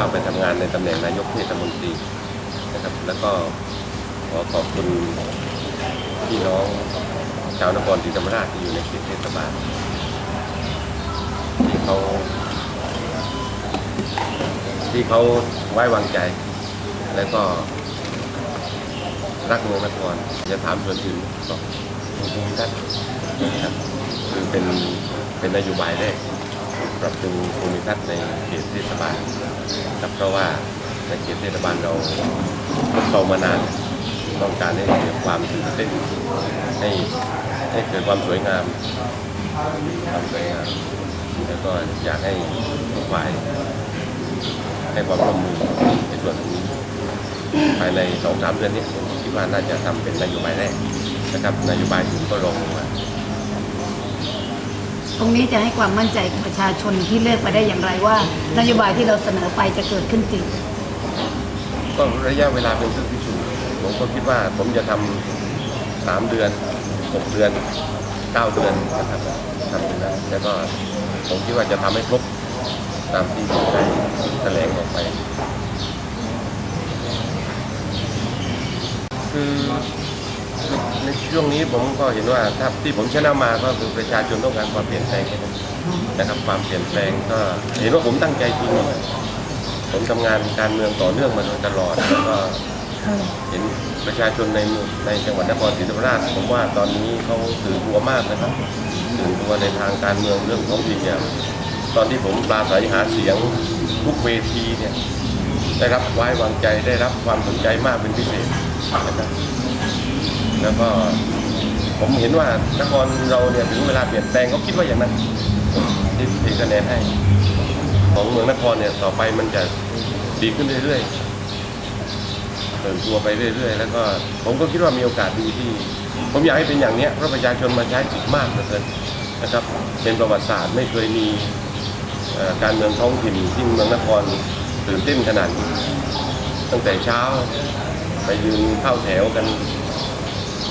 ก็ไปทำงานในตำแหน่งนายกเทศมนตรีนะครับ แล้วก็ขอขอบคุณพี่น้องชาวนครศรีธรรมราชที่อยู่ในเขตเทศบาลที่เขาที่เขาไว้วางใจ แล้วก็รักเมืองนครจะถามส่วนอื่นก็ภูมิทัศน์นะครับคือเป็นเป็นนโยบายแรกปรับปรุงภูมิทัศน์ในเขตเทศบาล ครับเพราะว่าในเขตเทศบาลเราทดสอบมานานต้องการให้เกิดความตื่นเต้นให้ให้เกิดความสวยงามความสวยงามแล้วก็อยากให้ทุกฝ่ายให้ความร่วมมือในส่วนนี้ภายในสองสามเดือนนี้ผมคิดว่าน่าจะทำเป็นนโยบายแรกนะครับนโยบายอื่นก็ลงมา ตรงนี้จะให้ความมั่นใจกับประชาชนที่เลือกมาได้อย่างไรว่านโยบายที่เราเสนอไปจะเกิดขึ้นจริงก็ระยะเวลาเป็นเครื่องพิสูจน์ผมก็คิดว่าผมจะทำสามเดือนหกเดือนเก้าเดือนนะครับทำถึงนั้นแล้วก็ผมคิดว่าจะทำให้ครบตามที่ผมได้แถลงออกไป คือ ในช่วงนี้ผมก็เห็นว่าถ้าที่ผมชนะมาก็คือประชาชนต้องการความเปลี่ยนแปลงแค่นั้นนะครับความเปลี่ยนแปลงก็เห็นว่าผมตั้งใจจริงผมทำงานการเมืองต่อเนื่องมาโดยตลอดแล้วก็เห็นประชาชนในในจังหวัดนครศรีธรรมราชผมว่าตอนนี้เขาตื่นตัวมากนะครับตื่นตัวในทางการเมืองเรื่องท้องถิ่นอย่างตอนที่ผมปราศัยหาเสียงทุกเวทีเนี่ยได้รับไว้วางใจได้รับความสนใจมากเป็นพิเศษนะครับ แล้วก็ผมเห็นว่านครเราเนี่ยถึงเวลาเปลี่ยนแปลงเขาคิดว่าอย่างนั้นที่เทคะแนนให้ ของเมืองนครเนี่ยต่อไปมันจะดีขึ้นเรื่อยๆเติมตัวไปเรื่อย ๆ แล้วก็ผมก็คิดว่ามีโอกาสดีที่ ผมอยากให้เป็นอย่างเนี้ยเพราะประชาชนมาใช้สิทธิ์มากเหลือเกินนะครับ เป็นประวัติศาสตร์ไม่เคยมีการเมืองท้องถิ่นที่เมืองนครตื่นเต้นขนาดนี้ตั้งแต่เช้าไปยืนเข้าแถวกัน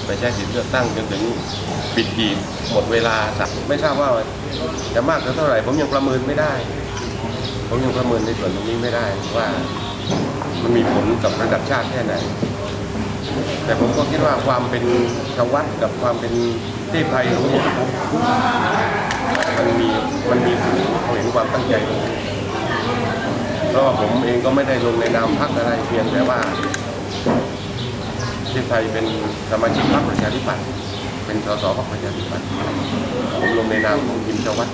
ไปใช้สิทธิ์เลือกตั้งจนถึงปิดหีบหมดเวลาสักไม่ทราบว่าจะมากเท่าไหร่ ผมยังประเมินไม่ได้ ผมยังประเมินในส่วนตรงนี้ไม่ได้ว่ามันมีผลกับระดับชาติแค่ไหน แต่ผมก็คิดว่าความเป็นชาววัดกับความเป็นเทพไทยของผมมันมีมันมีสูงเขาเห็นความตั้งใจเพราะว่าผมเองก็ไม่ได้ลงในนามพรรคอะไรเพียงแต่ว่า ที่ไทยเป็นสมาชิกพรรคประชาธิปัตย์เป็นสสพรรคประชาธิปัตย์ผมลงในนามของทีมชาววัด